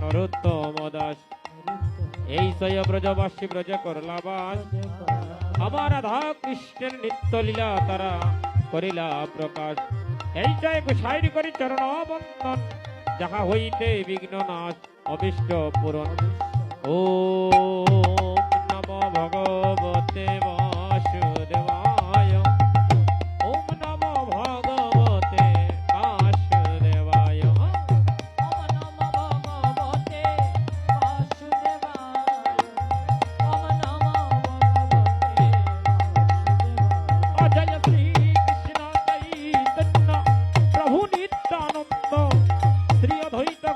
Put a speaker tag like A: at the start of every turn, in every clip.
A: নরোত্তম দাস এই সয় ব্রজবাসী ব্রজ করলা বাস আমার রাধা কৃষ্ণের নিত্য লীলা তারা করিলা প্রকাশ এই জয় গোসাইর করি চরণ বন্ধন যাহা হইতে বিঘ্ন নাশ অবিষ্ট পূরণ ও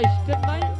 A: Station, mate.